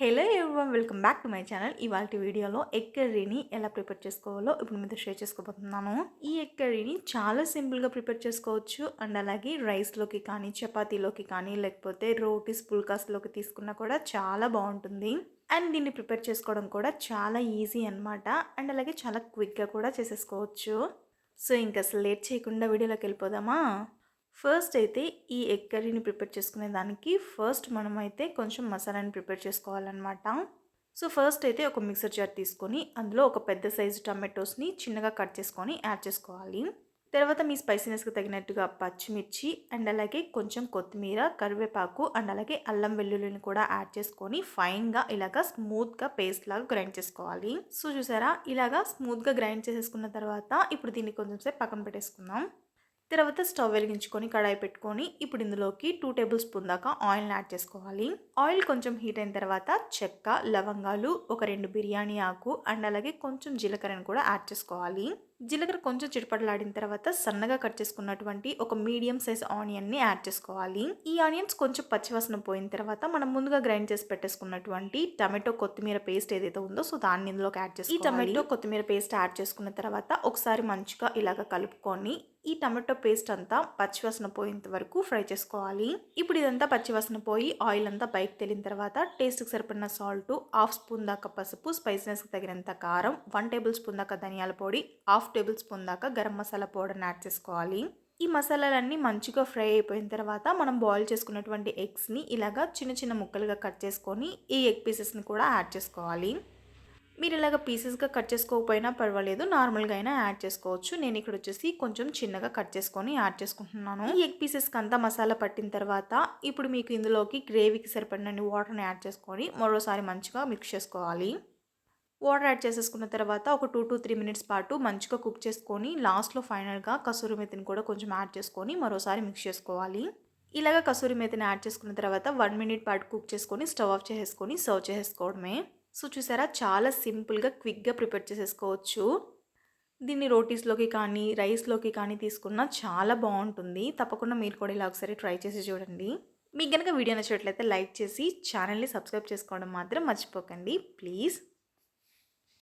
Hello everyone welcome back to my channel. ఇవాళ వీడియోలో egg కర్రీని ఎలా ప్రిపేర్ చేసుకోవాలో ఇప్పుడు మీతో షేర్ చేసుకోబోతున్నాను. ఈ ఎగ్ కర్రీని చాలా సింపుల్గా ప్రిపేర్ చేసుకోవచ్చు. అండ్ అలాగే రైస్లోకి కానీ చపాతీలోకి కానీ లేకపోతే రోటీస్ పుల్కాస్లోకి తీసుకున్నా కూడా చాలా బాగుంటుంది. అండ్ దీన్ని ప్రిపేర్ చేసుకోవడం కూడా చాలా ఈజీ అనమాట అండ్ అలాగే చాలా క్విక్గా కూడా చేసేసుకోవచ్చు. సో ఇంకా అసలు లేట్ చేయకుండా వీడియోలోకి వెళ్ళిపోదామా? ఫస్ట్ అయితే ఈ ఎగ్ కర్రీని ప్రిపేర్ చేసుకునే దానికి ఫస్ట్ మనమైతే కొంచెం మసాలాని ప్రిపేర్ చేసుకోవాలన్నమాట. సో ఫస్ట్ అయితే ఒక మిక్సర్ జార్ తీసుకొని అందులో ఒక పెద్ద సైజు టమాటోస్ని చిన్నగా కట్ చేసుకొని యాడ్ చేసుకోవాలి. తర్వాత మీ స్పైసీనెస్కి తగినట్టుగా పచ్చిమిర్చి అండ్ అలాగే కొంచెం కొత్తిమీర కరివేపాకు అండ్ అలాగే అల్లం వెల్లుల్లిని కూడా యాడ్ చేసుకొని ఫైన్గా ఇలాగా స్మూత్గా పేస్ట్ లాగా గ్రైండ్ చేసుకోవాలి. సో చూసారా? ఇలాగా స్మూత్గా గ్రైండ్ చేసేసుకున్న తర్వాత ఇప్పుడు దీన్ని కొంచెం సేపు పక్కన పెట్టేసుకుందాం. తర్వాత స్టవ్ వెలిగించుకొని కడాయి పెట్టుకొని ఇప్పుడు ఇందులోకి టూ టేబుల్ స్పూన్ దాకా ఆయిల్ని యాడ్ చేసుకోవాలి. ఆయిల్ కొంచెం హీట్ అయిన తర్వాత చెక్క లవంగాలు ఒక రెండు బిర్యానీ ఆకు అండ్ అలాగే కొంచెం జీలకర్రను కూడా యాడ్ చేసుకోవాలి. జీలకర్ర కొంచెం చిటపటలాడిన తర్వాత సన్నగా కట్ చేసుకున్నటువంటి ఒక మీడియం సైజ్ ఆనియన్ని యాడ్ చేసుకోవాలి. ఈ ఆనియన్స్ కొంచెం పచ్చివాసన పోయిన తర్వాత మనం ముందుగా గ్రైండ్ చేసి పెట్టేసుకున్నటువంటి టమాటో కొత్తిమీర పేస్ట్ ఏదైతే ఉందో సో దాన్ని ఇందులోకి యాడ్ చేసి ఈ టమాటో కొత్తిమీర పేస్ట్ యాడ్ చేసుకున్న తర్వాత ఒకసారి మంచిగా ఇలాగ కలుపుకొని ఈ టమాటో పేస్ట్ అంతా పచ్చివాసన పోయేంత వరకు ఫ్రై చేసుకోవాలి. ఇప్పుడు ఇదంతా పచ్చివాసన పోయి ఆయిల్ అంతా పైకి తెలిన తర్వాత టేస్ట్కి సరిపడిన సాల్ట్ హాఫ్ స్పూన్ దాకా పసుపు స్పైసీనెస్కి తగినంత కారం వన్ టేబుల్ స్పూన్ దాకా ధనియాల పొడి హాఫ్ హాఫ్ టేబుల్ స్పూన్ దాకా గరం మసాలా పౌడర్ని యాడ్ చేసుకోవాలి. ఈ మసాలాలన్నీ మంచిగా ఫ్రై అయిపోయిన తర్వాత మనం బాయిల్ చేసుకున్నటువంటి ఎగ్స్ని ఇలాగా చిన్న చిన్న ముక్కలుగా కట్ చేసుకొని ఈ ఎగ్ పీసెస్ని కూడా యాడ్ చేసుకోవాలి. మీరు ఇలాగ పీసెస్గా కట్ చేసుకోకపోయినా పర్వాలేదు నార్మల్గా అయినా యాడ్ చేసుకోవచ్చు. నేను ఇక్కడ వచ్చేసి కొంచెం చిన్నగా కట్ చేసుకొని యాడ్ చేసుకుంటున్నాను. ఈ ఎగ్ పీసెస్కి అంతా మసాలా పట్టిన తర్వాత ఇప్పుడు మీకు ఇందులోకి గ్రేవీకి సరిపడినన్ని వాటర్ని యాడ్ చేసుకొని మరోసారి మంచిగా మిక్స్ చేసుకోవాలి. వాటర్ యాడ్ చేసేసుకున్న తర్వాత ఒక టూ టు త్రీ మినిట్స్ పాటు మంచిగా కుక్ చేసుకొని లాస్ట్లో ఫైనల్గా కసూరి మెతిని కూడా కొంచెం యాడ్ చేసుకొని మరోసారి మిక్స్ చేసుకోవాలి. ఇలాగ కసూరి మెతిని యాడ్ చేసుకున్న తర్వాత వన్ మినిట్ పాటు కుక్ చేసుకొని స్టవ్ ఆఫ్ చేసేసుకొని సర్వ్ చేసుకోవడమే. సో చూసారా? చాలా సింపుల్గా క్విక్గా ప్రిపేర్ చేసేసుకోవచ్చు. దీన్ని రోటీస్లోకి కానీ రైస్లోకి కానీ తీసుకున్నా చాలా బాగుంటుంది. తప్పకుండా మీరు కూడా ఇలా ఒకసారి ట్రై చేసి చూడండి. మీకు కనుక వీడియో నచ్చినట్లయితే లైక్ చేసి ఛానల్ని సబ్స్క్రైబ్ చేసుకోవడం మాత్రం మర్చిపోకండి. ప్లీజ్.